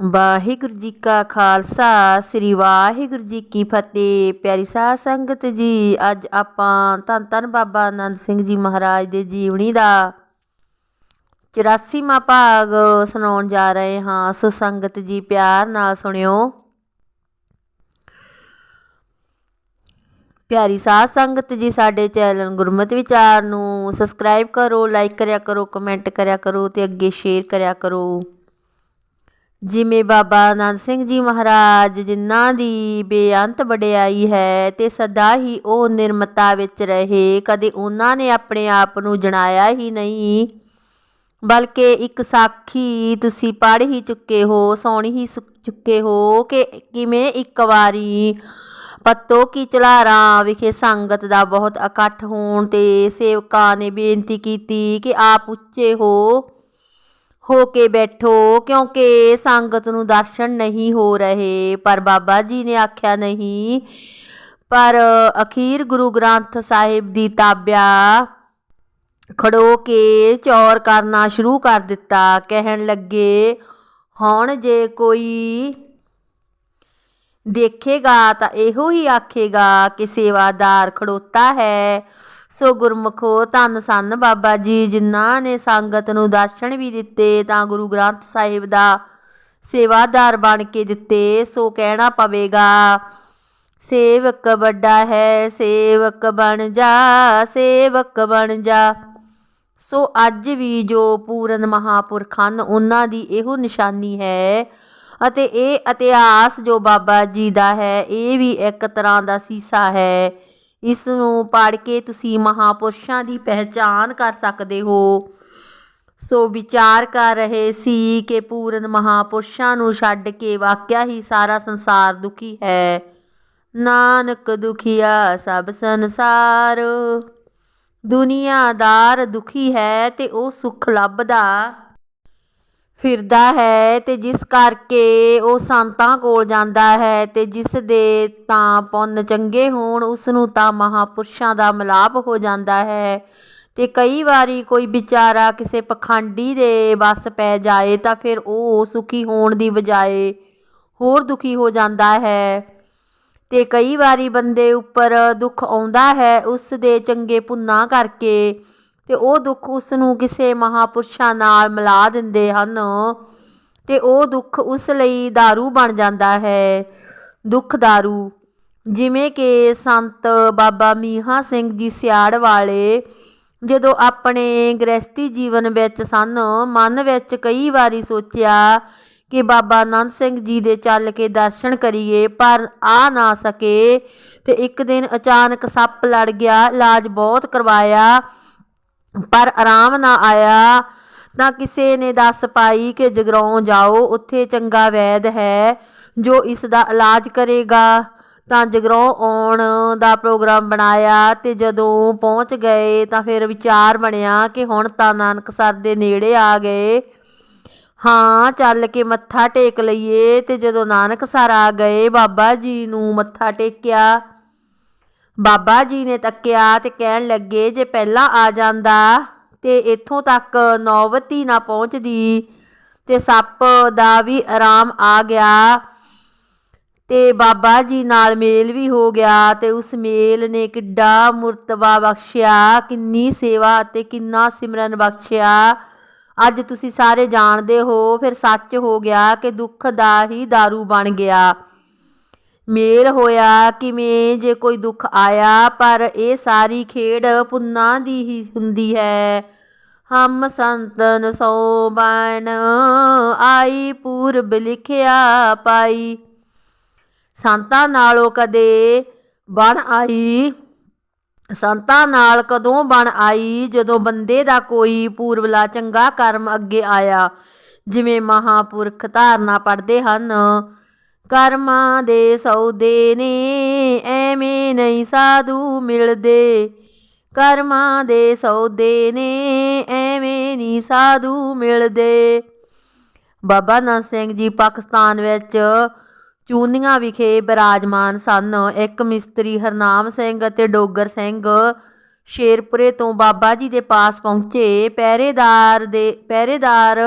ਵਾਹਿਗੁਰੂ ਜੀ ਕਾ ਖਾਲਸਾ, ਸ੍ਰੀ ਵਾਹਿਗੁਰੂ ਜੀ ਕੀ ਫਤਿਹ। ਪਿਆਰੀ ਸਾਧ ਸੰਗਤ ਜੀ, ਅੱਜ ਆਪਾਂ ਧੰਨ ਧੰਨ ਬਾਬਾ ਆਨੰਦ ਸਿੰਘ ਜੀ ਮਹਾਰਾਜ ਦੇ ਜੀਵਨੀ ਦਾ 84ਵਾਂ ਭਾਗ ਸੁਣਾਉਣ ਜਾ ਰਹੇ ਹਾਂ। ਸੋ ਸੰਗਤ ਜੀ, ਪਿਆਰ ਨਾਲ ਸੁਣਿਓ। ਪਿਆਰੀ ਸਾਧ ਸੰਗਤ ਜੀ, ਸਾਡੇ ਚੈਨਲ ਗੁਰਮਤਿ ਵਿਚਾਰ ਨੂੰ ਸਬਸਕ੍ਰਾਈਬ ਕਰੋ ਲਾਈਕ ਕਰਿਆ ਕਰੋ ਕਮੈਂਟ ਕਰਿਆ ਕਰੋ ਤੇ ਅੱਗੇ ਸ਼ੇਅਰ ਕਰਿਆ ਕਰੋ। ਜਿਵੇਂ ਬਾਬਾ ਆਨੰਦ ਸਿੰਘ ਜੀ ਮਹਾਰਾਜ ਜਿਨ੍ਹਾਂ ਦੀ ਬੇਅੰਤ ਵਡਿਆਈ ਹੈ ਤੇ ਸਦਾ ਹੀ ਉਹ ਨਿਰਮਤਾ ਵਿੱਚ ਰਹੇ, ਕਦੇ ਉਹਨਾਂ ਨੇ ਆਪਣੇ ਆਪ ਨੂੰ ਜਣਾਇਆ ਹੀ ਨਹੀਂ। ਬਲਕਿ ਇੱਕ ਸਾਖੀ ਤੁਸੀਂ ਪੜ੍ਹ ਹੀ ਚੁੱਕੇ ਹੋ, ਸੁਣ ਹੀ ਸੁ- ਚੁੱਕੇ ਹੋ ਕਿ ਕਿਵੇਂ ਇੱਕ ਵਾਰੀ ਪੱਤੋ ਕੀ ਚਲਾਰਾਂ ਵਿਖੇ ਸੰਗਤ ਦਾ ਬਹੁਤ ਇਕੱਠ ਹੋਣ ਤੇ ਸੇਵਕਾਂ ਨੇ ਬੇਨਤੀ ਕੀਤੀ ਕਿ ਆਪ ਉੱਚੇ ਹੋ। ਹੋ ਕੇ ਬੈਠੋ, ਕਿਉਂਕਿ ਸੰਗਤ ਨੂੰ ਦਰਸ਼ਨ ਨਹੀਂ ਹੋ ਰਹੇ। ਪਰ ਬਾਬਾ ਜੀ ਨੇ ਆਖਿਆ ਨਹੀਂ, ਪਰ ਅਖੀਰ ਗੁਰੂ ਗ੍ਰੰਥ ਸਾਹਿਬ ਦੀ ਤਾਬਿਆ ਖੜੋ ਕੇ ਚੌਰ ਕਰਨਾ ਸ਼ੁਰੂ ਕਰ ਦਿੱਤਾ। ਕਹਿਣ ਲੱਗੇ, ਹੁਣ ਜੇ ਕੋਈ ਦੇਖੇਗਾ ਤਾਂ ਇਹੋ ਹੀ ਆਖੇਗਾ ਕਿ ਸੇਵਾਦਾਰ ਖੜੋਤਾ ਹੈ। ਸੋ ਗੁਰਮੁਖੋ ਧੰਨ ਸਨ ਬਾਬਾ ਜੀ, ਜਿਨ੍ਹਾਂ ਨੇ ਸੰਗਤ ਨੂੰ ਦਰਸ਼ਨ ਵੀ ਦਿੱਤੇ, ਤਾਂ ਗੁਰੂ ਗ੍ਰੰਥ ਸਾਹਿਬ ਦਾ ਸੇਵਾਦਾਰ ਬਣ ਕੇ ਦਿੱਤੇ, ਸੋ ਕਹਿਣਾ ਪਵੇਗਾ, ਸੇਵਕ ਵੱਡਾ ਹੈ, ਸੇਵਕ ਬਣ ਜਾ, ਸੇਵਕ ਬਣ ਜਾ। ਸੋ ਅੱਜ ਵੀ ਜੋ ਪੂਰਨ ਮਹਾਪੁਰਖ ਹਨ, ਉਹਨਾਂ ਦੀ ਇਹੋ ਨਿਸ਼ਾਨੀ ਹੈ, ਅਤੇ ਇਹ ਇਤਿਹਾਸ ਜੋ ਬਾਬਾ ਜੀ ਦਾ ਹੈ, ਇਹ ਵੀ ਇੱਕ ਤਰ੍ਹਾਂ ਦਾ ਸੀਸਾ ਹੈ। ਇਸ ਨੂੰ ਪੜ੍ਹ ਕੇ ਤੁਸੀਂ ਮਹਾਪੁਰਸ਼ਾਂ ਦੀ ਪਹਿਚਾਨ ਕਰ ਸਕਦੇ ਹੋ। ਸੋ ਵਿਚਾਰ ਕਰ ਰਹੇ ਸੀ ਕਿ ਪੂਰਨ ਮਹਾਪੁਰਸ਼ਾਂ ਨੂੰ ਛੱਡ ਕੇ ਵਾਕਿਆ ਹੀ ਸਾਰਾ ਸੰਸਾਰ ਦੁਖੀ ਹੈ। ਨਾਨਕ ਦੁਖੀਆ ਸਭ ਸੰਸਾਰ। ਦੁਨੀਆਦਾਰ ਦੁਖੀ ਹੈ ਤੇ ਉਹ ਸੁਖ ਲੱਭਦਾ ਫਿਰਦਾ ਹੈ ਅਤੇ ਜਿਸ ਕਰਕੇ ਉਹ ਸੰਤਾਂ ਕੋਲ ਜਾਂਦਾ ਹੈ ਅਤੇ ਜਿਸ ਦੇ ਤਾਂ ਪੁੰਨ ਚੰਗੇ ਹੋਣ, ਉਸ ਨੂੰ ਤਾਂ ਮਹਾਂਪੁਰਸ਼ਾਂ ਦਾ ਮਿਲਾਪ ਹੋ ਜਾਂਦਾ ਹੈ। ਅਤੇ ਕਈ ਵਾਰੀ ਕੋਈ ਵਿਚਾਰਾ ਕਿਸੇ ਪਖੰਡੀ ਦੇ ਵੱਸ ਪੈ ਜਾਏ ਤਾਂ ਫਿਰ ਉਹ ਸੁਖੀ ਹੋਣ ਦੀ ਬਜਾਏ ਹੋਰ ਦੁਖੀ ਹੋ ਜਾਂਦਾ ਹੈ। ਅਤੇ ਕਈ ਵਾਰੀ ਬੰਦੇ ਉੱਪਰ ਦੁੱਖ ਆਉਂਦਾ ਹੈ, ਉਸ ਦੇ ਚੰਗੇ ਪੁੰਨਾਂ ਕਰਕੇ ਤੇ ਉਹ ਦੁੱਖ ਉਸ ਨੂੰ ਕਿਸੇ ਮਹਾਪੁਰਸ਼ਾਂ ਨਾਲ ਮਿਲਾ ਦਿੰਦੇ ਹਨ ਤੇ ਉਹ ਦੁੱਖ ਉਸ ਲਈ दारू ਬਣ ਜਾਂਦਾ ਹੈ ਦੁੱਖ दारू ਜਿਵੇਂ ਕਿ ਸੰਤ ਬਾਬਾ ਮੀਹਾ ਸਿੰਘ ਜੀ ਸਿਆੜ ਵਾਲੇ ਜਦੋਂ ਆਪਣੇ ਗ੍ਰਸਤੀ ਜੀਵਨ ਵਿੱਚ ਸਨ ਮਨ ਵਿੱਚ ਕਈ ਵਾਰੀ ਸੋਚਿਆ ਕਿ ਬਾਬਾ ਆਨੰਦ ਸਿੰਘ ਜੀ ਦੇ ਚੱਲ ਕੇ ਦਰਸ਼ਨ ਕਰੀਏ ਪਰ ਆ ਨਾ ਸਕੇ ਤੇ ਇੱਕ ਦਿਨ ਅਚਾਨਕ ਸੱਪ ਲੜ ਗਿਆ ਇਲਾਜ ਬਹੁਤ ਕਰਵਾਇਆ ਪਰ ਆਰਾਮ ਨਾ ਆਇਆ ਤਾਂ ਕਿਸੇ ਨੇ ਦੱਸ ਪਾਈ ਕਿ ਜਗਰਾਉਂ ਜਾਓ, ਉੱਥੇ ਚੰਗਾ ਵੈਦ ਹੈ ਜੋ ਇਸ ਦਾ ਇਲਾਜ ਕਰੇਗਾ। ਤਾਂ ਜਗਰਾਉਂ ਆਉਣ ਦਾ ਪ੍ਰੋਗਰਾਮ ਬਣਾਇਆ ਤੇ ਜਦੋਂ ਪਹੁੰਚ ਗਏ ਤਾਂ ਫਿਰ ਵਿਚਾਰ ਬਣਿਆ ਕਿ ਹੁਣ ਤਾਂ ਨਾਨਕਸਰ ਦੇ ਨੇੜੇ ਆ ਗਏ। ਹਾਂ, ਚੱਲ ਕੇ ਮੱਥਾ ਟੇਕ ਲਈਏ ਤੇ ਜਦੋਂ ਨਾਨਕਸਰ ਆ ਗਏ, ਬਾਬਾ ਜੀ ਨੂੰ ਮੱਥਾ ਟੇਕਿਆ। ਬਾਬਾ ਜੀ ਨੇ ਤੱਕਿਆ ਤੇ ਕਹਿਣ ਲੱਗੇ, ਜੇ ਪਹਿਲਾਂ ਆ ਜਾਂਦਾ ਤੇ ਇੱਥੋਂ ਤੱਕ ਨੌਵਤੀ ਨਾ ਪਹੁੰਚਦੀ ਤੇ ਸੱਪ ਦਾ ਵੀ ਆਰਾਮ ਆ ਗਿਆ ਤੇ ਬਾਬਾ ਜੀ ਨਾਲ ਮੇਲ ਵੀ ਹੋ ਗਿਆ ਤੇ ਉਸ ਮੇਲ ਨੇ ਕਿੱਡਾ ਮੁਰਤਬਾ ਬਖਸ਼ਿਆ, ਕਿੰਨੀ ਸੇਵਾ ਅਤੇ ਕਿੰਨਾ ਸਿਮਰਨ ਬਖਸ਼ਿਆ। ਅੱਜ ਤੁਸੀਂ ਸਾਰੇ ਜਾਣਦੇ ਹੋ, ਫਿਰ ਸੱਚ ਹੋ ਗਿਆ ਕਿ ਦੁੱਖ ਦਾ ਹੀ दारू ਬਣ ਗਿਆ। ਮੇਲ ਹੋਇਆ, ਕਿਵੇਂ ਜੇ ਕੋਈ ਦੁੱਖ ਆਇਆ, ਪਰ ਇਹ ਸਾਰੀ ਖੇਡ ਪੁੰਨਾ ਦੀ ਹੀ ਹੁੰਦੀ ਹੈ। ਹਮ ਸੰਤਨ ਸੋ ਬਨ ਆਈ, ਪੂਰਬ ਲਿਖਿਆ ਪਾਈ। ਸੰਤਾਂ ਨਾਲੋਂ ਕਦੇ ਬਣ ਆਈ, ਸੰਤਾਂ ਨਾਲ ਕਦੋਂ ਬਣ ਆਈ, ਜਦੋਂ ਬੰਦੇ ਦਾ ਕੋਈ ਪੂਰਬਲਾ ਚੰਗਾ ਕਰਮ ਅੱਗੇ ਆਇਆ। ਜਿਵੇਂ ਮਹਾਪੁਰਖ ਧਾਰਨਾ ਪੜਦੇ ਹਨ ਕਰਮਾਂ ਦੇ ਸੌਦੇ ਨੇ, ਐਵੇਂ ਨਹੀਂ ਸਾਧੂ ਮਿਲਦੇ। ਕਰਮਾਂ ਦੇ ਸੌਦੇ ਨੇ, ਐਵੇਂ ਨਹੀਂ ਸਾਧੂ ਮਿਲਦੇ। ਬਾਬਾ ਨਾਨਕ ਸਿੰਘ ਜੀ ਪਾਕਿਸਤਾਨ ਵਿੱਚ ਚੂਨੀਆਂ ਵਿਖੇ ਬਿਰਾਜਮਾਨ ਸਨ। ਇੱਕ ਮਿਸਤਰੀ ਹਰਨਾਮ ਸਿੰਘ ਅਤੇ ਡੋਗਰ ਸਿੰਘ ਸ਼ੇਰਪੁਰੇ ਤੋਂ ਬਾਬਾ ਜੀ ਦੇ ਪਾਸ ਪਹੁੰਚੇ। ਪਹਿਰੇਦਾਰ ਦੇ ਪਹਿਰੇਦਾਰ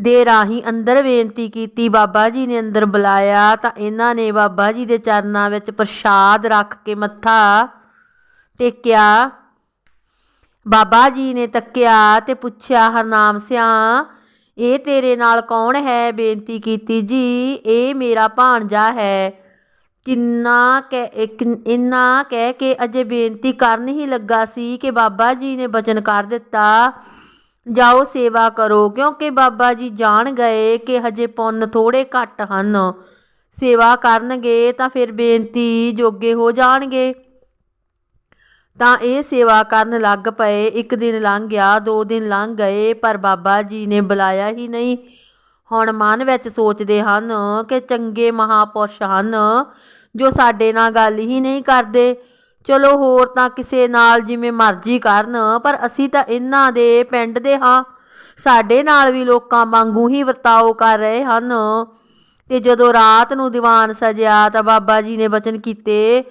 ਦੇ ਰਾਹੀਂ ਅੰਦਰ ਬੇਨਤੀ ਕੀਤੀ, ਬਾਬਾ ਜੀ ਨੇ ਅੰਦਰ ਬੁਲਾਇਆ ਤਾਂ ਇਹਨਾਂ ਨੇ ਬਾਬਾ ਜੀ ਦੇ ਚਰਨਾਂ ਵਿੱਚ ਪ੍ਰਸ਼ਾਦ ਰੱਖ ਕੇ ਮੱਥਾ ਟੇਕਿਆ। ਬਾਬਾ ਜੀ ਨੇ ਤੱਕਿਆ ਤੇ ਪੁੱਛਿਆ ਹਰਨਾਮ ਸਿਆ, ਇਹ ਤੇਰੇ ਨਾਲ ਕੌਣ ਹੈ? ਬੇਨਤੀ ਕੀਤੀ, ਜੀ, ਇਹ ਮੇਰਾ ਭਾਣਜਾ ਹੈ। ਕਿੰਨਾ ਕਹਿ ਇੱਕ ਇੰਨਾ ਕਹਿ ਕੇ ਅਜੇ ਬੇਨਤੀ ਕਰਨ ਹੀ ਲੱਗਾ ਸੀ ਕਿ ਬਾਬਾ ਜੀ ਨੇ ਬਚਨ ਕਰ ਦਿੱਤਾ। ਜਾਓ ਸੇਵਾ ਕਰੋ, ਕਿਉਂਕਿ ਬਾਬਾ ਜੀ ਜਾਣ ਗਏ ਕਿ ਹਜੇ ਪੁੰਨ ਥੋੜੇ ਘੱਟ ਹਨ। ਸੇਵਾ ਕਰਨਗੇ ਤਾਂ ਫਿਰ ਬੇਨਤੀ ਜੋਗੇ ਹੋ ਜਾਣਗੇ। ਤਾਂ ਇਹ ਸੇਵਾ ਕਰਨ ਲੱਗ ਪਏ, ਇੱਕ ਦਿਨ ਲੰਘ ਗਿਆ, ਦੋ ਦਿਨ ਲੰਘ ਗਏ, ਪਰ ਬਾਬਾ ਜੀ ਨੇ ਬੁਲਾਇਆ ਹੀ ਨਹੀਂ। ਹੁਣ ਮਨ ਵਿੱਚ ਸੋਚਦੇ ਹਨ ਕਿ ਚੰਗੇ ਮਹਾਪੁਰਸ਼ ਹਨ, ਜੋ ਸਾਡੇ ਨਾਲ ਗੱਲ ਹੀ ਨਹੀਂ ਕਰਦੇ। ਚਲੋ ਹੋਰ ਤਾਂ ਕਿਸੇ ਨਾਲ ਜਿਵੇਂ ਮਰਜ਼ੀ ਕਰਨ, ਪਰ ਅਸੀਂ ਤਾਂ ਇਹਨਾਂ ਦੇ ਪਿੰਡ ਦੇ ਹਾਂ। ਸਾਡੇ ਨਾਲ ਵੀ ਲੋਕਾਂ ਵਾਂਗੂ ਹੀ ਵਰਤਾਓ ਕਰ ਰਹੇ ਹਨ। ਤੇ ਜਦੋਂ ਰਾਤ ਨੂੰ ਦੀਵਾਨ ਸਜਿਆ ਤਾਂ ਬਾਬਾ ਜੀ ਨੇ ਬਚਨ ਕੀਤੇ।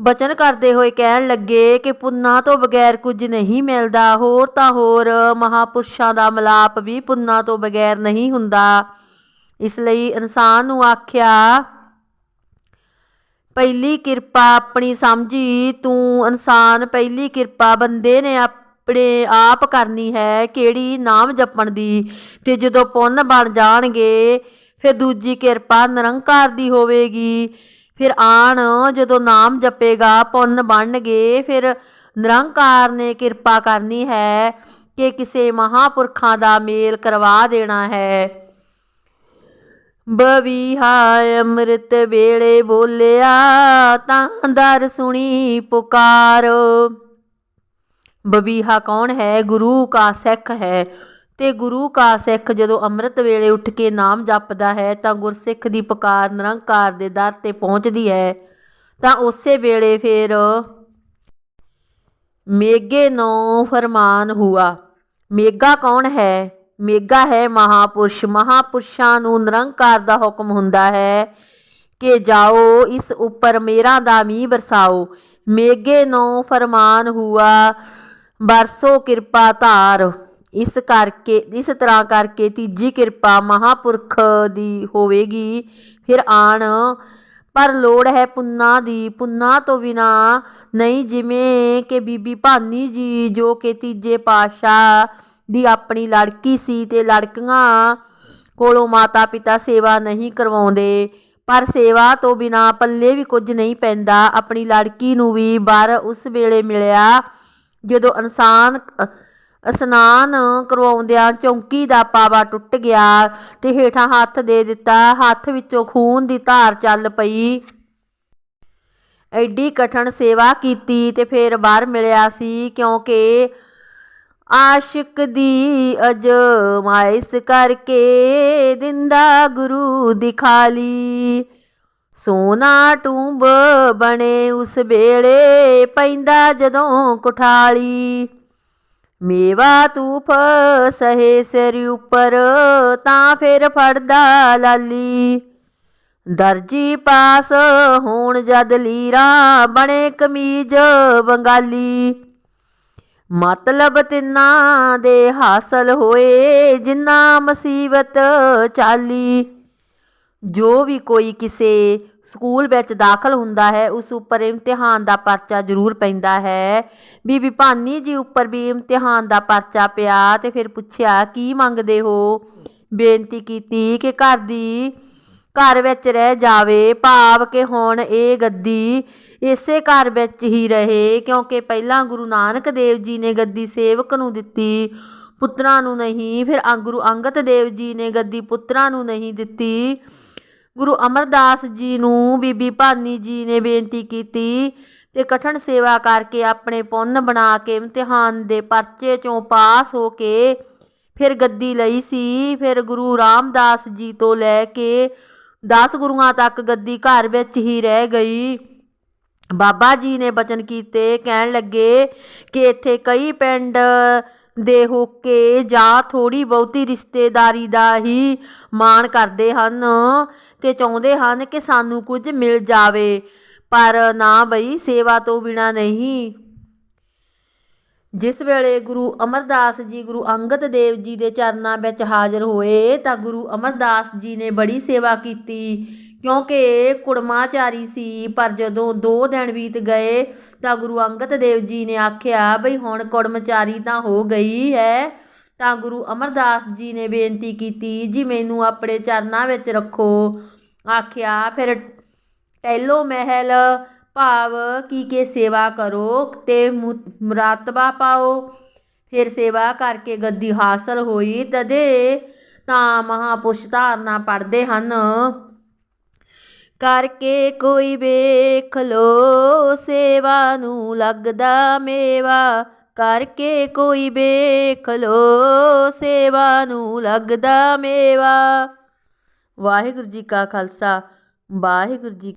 ਬਚਨ ਕਰਦੇ ਹੋਏ ਕਹਿਣ ਲੱਗੇ ਕਿ ਪੁੰਨਾ ਤੋਂ ਬਗੈਰ ਕੁਝ ਨਹੀਂ ਮਿਲਦਾ, ਹੋਰ ਤਾਂ ਹੋਰ ਮਹਾਪੁਰਸ਼ਾਂ ਦਾ ਮਲਾਪ ਵੀ ਪੁੰਨਾ ਤੋਂ ਬਗੈਰ ਨਹੀਂ ਹੁੰਦਾ। ਇਸ ਲਈ ਇਨਸਾਨ ਨੂੰ ਆਖਿਆ ਪਹਿਲੀ ਕਿਰਪਾ ਆਪਣੀ ਸਮਝੀ, ਤੂੰ ਇਨਸਾਨ ਪਹਿਲੀ ਕਿਰਪਾ ਬੰਦੇ ਨੇ ਆਪਣੇ ਆਪ ਕਰਨੀ ਹੈ, ਕਿਹੜੀ ਨਾਮ ਜਪਣ ਦੀ? ਤੇ ਜਦੋਂ ਪੁੰਨ ਬਣ ਜਾਣਗੇ, ਫਿਰ ਦੂਜੀ ਕਿਰਪਾ ਨਿਰੰਕਾਰ ਦੀ ਹੋਵੇਗੀ। ਫਿਰ ਆਣ, ਜਦੋਂ ਨਾਮ ਜਪੇਗਾ, ਪੁੰਨ ਬਣਨਗੇ, ਫਿਰ ਨਿਰੰਕਾਰ ਨੇ ਕਿਰਪਾ ਕਰਨੀ ਹੈ ਕਿ ਕਿਸੇ ਮਹਾਪੁਰਖਾਂ ਦਾ ਮੇਲ ਕਰਵਾ ਦੇਣਾ ਹੈ। ਬਵੀਹਾ ਅੰਮ੍ਰਿਤ ਵੇਲੇ ਬੋਲਿਆ, ਤਾਂ ਦਰ ਸੁਣੀ ਪੁਕਾਰ। ਬਵੀਹਾ ਕੌਣ ਹੈ? ਗੁਰੂ ਕਾ ਸਿੱਖ ਹੈ। ਤੇ ਗੁਰੂ ਕਾ ਸਿੱਖ ਜਦੋਂ ਅੰਮ੍ਰਿਤ ਵੇਲੇ ਉੱਠ ਕੇ ਨਾਮ ਜਪਦਾ ਹੈ, ਤਾਂ ਗੁਰਸਿੱਖ ਦੀ ਪੁਕਾਰ ਨਿਰੰਕਾਰ ਦੇ ਦਰ ਤੇ ਪਹੁੰਚਦੀ ਹੈ। ਤਾਂ ਉਸੇ ਵੇਲੇ ਫਿਰ ਮੇਗੇ ਨੋ ਫਰਮਾਨ ਹੁਆ। ਮੇਗਾ ਕੌਣ ਹੈ? ਮੇਗਾ ਹੈ ਮਹਾਪੁਰਸ਼। ਮਹਾਪੁਰਸ਼ਾਂ ਨੂੰ ਨਿਰੰਕਾਰ ਦਾ ਹੁਕਮ ਹੁੰਦਾ ਹੈ ਕਿ ਜਾਓ, ਇਸ ਉੱਪਰ ਮੇਰਾ ਦਾ ਮੀਂਹ ਵਰਸਾਓ। ਮੇਗੇ ਨੂੰ ਫਰਮਾਨ ਹੁਆ, ਬਰਸੋ ਕਿਰਪਾ ਧਾਰ। ਇਸ ਕਰਕੇ, ਇਸ ਤਰ੍ਹਾਂ ਕਰਕੇ ਤੀਜੀ ਕਿਰਪਾ ਮਹਾਪੁਰਖ ਦੀ ਹੋਵੇਗੀ। ਫਿਰ ਆਣ, ਪਰ ਲੋੜ ਹੈ ਪੁੰਨਾ ਦੀ। ਪੁੰਨਾ ਤੋਂ ਬਿਨਾ ਨਹੀਂ ਜਿਵੇਂ ਕਿ ਬੀਬੀ ਭਾਨੀ ਜੀ, ਜੋ ਕਿ ਤੀਜੇ ਪਾਤਸ਼ਾਹ ਦੀ ਆਪਣੀ ਲੜਕੀ ਸੀ ਤੇ ਲੜਕੀਆਂ ਕੋਲੋਂ ਮਾਤਾ ਪਿਤਾ ਸੇਵਾ ਨਹੀਂ ਕਰਵਾਉਂਦੇ। ਪਰ ਸੇਵਾ ਤੋਂ ਬਿਨਾ ਪੱਲੇ ਵੀ ਕੁਝ ਨਹੀਂ ਪੈਂਦਾ। ਆਪਣੀ ਲੜਕੀ ਨੂੰ ਵੀ ਬਰ ਉਸ ਵੇਲੇ ਮਿਲਿਆ ਜਦੋਂ ਇਨਸਾਨ ਇਸ਼ਨਾਨ ਕਰਵਾਉਂਦਿਆਂ ਚੌਂਕੀ ਦਾ ਪਾਵਾ ਟੁੱਟ ਗਿਆ ਤੇ ਹੇਠਾਂ ਹੱਥ ਦੇ ਦਿੱਤਾ। ਹੱਥ ਵਿੱਚੋਂ ਖੂਨ ਦੀ ਧਾਰ ਚੱਲ ਪਈ। ਐਡੀ ਕਠਨ ਸੇਵਾ ਕੀਤੀ ਤੇ ਫਿਰ ਬਾਹਰ ਮਿਲਿਆ ਸੀ ਕਿਉਂਕਿ ਆਸ਼ਿਕ ਦੀ ਅਜਮਾਇਸ਼ ਕਰਕੇ ਦਿੰਦਾ ਗੁਰੂ ਦਿਖਾਲੀ। ਸੋਨਾ ਟੂੰਬ ਬਣੇ ਉਸ ਵੇਲੇ ਪੈਂਦਾ ਜਦੋਂ ਕੁਠਾਲੀ। ਮੇਵਾ ਤੂਫ ਸਹੇ ਸਿਰ ਉੱਪਰ ਤਾਂ ਫਿਰ ਫੜਦਾ ਲਾਲੀ। ਦਰਜੀ ਪਾਸ ਹੋਣ ਜਦ ਲੀਰਾ ਬਣੇ ਕਮੀਜ਼ ਬੰਗਾਲੀ। ਮਤਲਬ ਤਿੰਨਾਂ ਦੇ ਹਾਸਲ ਹੋਏ, ਜਿੰਨਾ ਮੁਸੀਬਤ ਚਾਲੀ। ਜੋ ਵੀ ਕੋਈ ਕਿਸੇ ਸਕੂਲ ਵਿੱਚ ਦਾਖਲ ਹੁੰਦਾ ਹੈ, ਉਸ ਉੱਪਰ ਇਮਤਿਹਾਨ ਦਾ ਪਰਚਾ ਜ਼ਰੂਰ ਪੈਂਦਾ ਹੈ। ਬੀਬੀ ਭਾਨੀ ਜੀ ਉੱਪਰ ਵੀ ਇਮਤਿਹਾਨ ਦਾ ਪਰਚਾ ਪਿਆ ਤੇ ਫਿਰ ਪੁੱਛਿਆ, ਕੀ ਮੰਗਦੇ ਹੋ? ਬੇਨਤੀ ਕੀਤੀ ਕਿ ਘਰ ਦੀ ਘਰ ਵਿੱਚ ਰਹਿ ਜਾਵੇ, ਭਾਵ ਕਿ ਹੁਣ ਇਹ ਗੱਦੀ ਇਸੇ ਘਰ ਵਿੱਚ ਹੀ ਰਹੇ, ਕਿਉਂਕਿ ਪਹਿਲਾਂ ਗੁਰੂ ਨਾਨਕ ਦੇਵ ਜੀ ਨੇ ਗੱਦੀ ਸੇਵਕ ਨੂੰ ਦਿੱਤੀ, ਪੁੱਤਰਾਂ ਨੂੰ ਨਹੀਂ, ਫਿਰ ਗੁਰੂ ਅੰਗਦ ਦੇਵ ਜੀ ਨੇ ਗੱਦੀ ਪੁੱਤਰਾਂ ਨੂੰ ਨਹੀਂ ਦਿੱਤੀ। ਗੁਰੂ ਅਮਰਦਾਸ ਜੀ ਨੂੰ ਬੀਬੀ ਭਾਨੀ ਜੀ ਨੇ ਬੇਨਤੀ ਕੀਤੀ ਤੇ ਕਠਨ ਸੇਵਾ ਕਰਕੇ ਆਪਣੇ ਪੁੰਨ ਬਣਾ ਕੇ ਇਮਤਿਹਾਨ ਦੇ ਪਰਚੇ ਚੋਂ ਪਾਸ ਹੋ ਕੇ ਫਿਰ ਗੱਦੀ ਲਈ ਸੀ, ਫਿਰ ਗੁਰੂ ਰਾਮਦਾਸ ਜੀ ਤੋਂ ਲੈ ਕੇ 10 ਗੁਰੂਆਂ ਤੱਕ ਗੱਦੀ ਘਰ ਵਿੱਚ ਹੀ ਰਹਿ ਗਈ। ਬਾਬਾ ਜੀ ਨੇ ਬਚਨ ਕੀਤੇ, ਕਹਿਣ ਲੱਗੇ ਕਿ ਇੱਥੇ ਕਈ ਪਿੰਡ ਦੇ ਹੋਕੇ ਜਾਂ ਥੋੜੀ ਬਹੁਤੀ ਰਿਸ਼ਤੇਦਾਰੀ ਦਾ ਹੀ ਮਾਣ ਕਰਦੇ ਹਨ ਤੇ ਚਾਹੁੰਦੇ ਹਨ ਕਿ ਸਾਨੂੰ ਕੁਝ ਮਿਲ ਜਾਵੇ। ਪਰ ਨਾ ਬਈ, ਸੇਵਾ ਤੋਂ ਬਿਨਾ ਨਹੀਂ। ਜਿਸ ਵੇਲੇ ਗੁਰੂ ਅਮਰਦਾਸ ਜੀ, ਗੁਰੂ ਅੰਗਦ ਦੇਵ ਜੀ ਦੇ ਚਰਨਾਂ ਵਿੱਚ ਹਾਜ਼ਰ ਹੋਏ, ਤਾਂ ਗੁਰੂ ਅਮਰਦਾਸ ਜੀ ਨੇ ਬੜੀ ਸੇਵਾ ਕੀਤੀ। ਕਿਉਂਕਿ ਕੁੜਮਾਚਾਰੀ ਸੀ, ਪਰ ਜਦੋਂ 2 ਦਿਨ ਬੀਤ ਗਏ, ਤਾਂ ਗੁਰੂ ਅੰਗਦ ਦੇਵ ਜੀ ਨੇ ਆਖਿਆ, ਬਈ ਹੁਣ ਕੁੜਮਚਾਰੀ ਤਾਂ ਹੋ ਗਈ ਹੈ। ਤਾਂ ਗੁਰੂ ਅਮਰਦਾਸ ਜੀ ਨੇ ਬੇਨਤੀ ਕੀਤੀ, ਜੀ ਮੈਨੂੰ ਆਪਣੇ ਚਰਨਾਂ ਵਿੱਚ ਰੱਖੋ। ਆਖਿਆ, ਫਿਰ ਟੈਲੋ ਮਹਿਲ ਭਾਵ ਕੀ ਕੇ ਸੇਵਾ ਕਰੋ ਤੇ ਮੁ- ਮੁਰਾਤਬਾ ਪਾਓ। ਫਿਰ ਸੇਵਾ ਕਰਕੇ ਗੱਦੀ ਹਾਸਲ ਹੋਈ ਤਦੇ ਤਾਂ ਮਹਾਪੁਰਸ਼ ਧਾਰਨਾ ਪੜਦੇ ਹਨ। ਕਰਕੇ ਕੋਈ ਵੇਖ ਲੋ ਸੇਵਾ ਨੂੰ ਲੱਗਦਾ ਮੇਵਾ। ਕਰਕੇ ਕੋਈ ਵੇਖ ਲੋ ਸੇਵਾ ਨੂੰ ਲੱਗਦਾ ਮੇਵਾ। ਵਾਹਿਗੁਰੂ ਜੀ ਕਾ ਖਾਲਸਾ, ਵਾਹਿਗੁਰੂ ਜੀ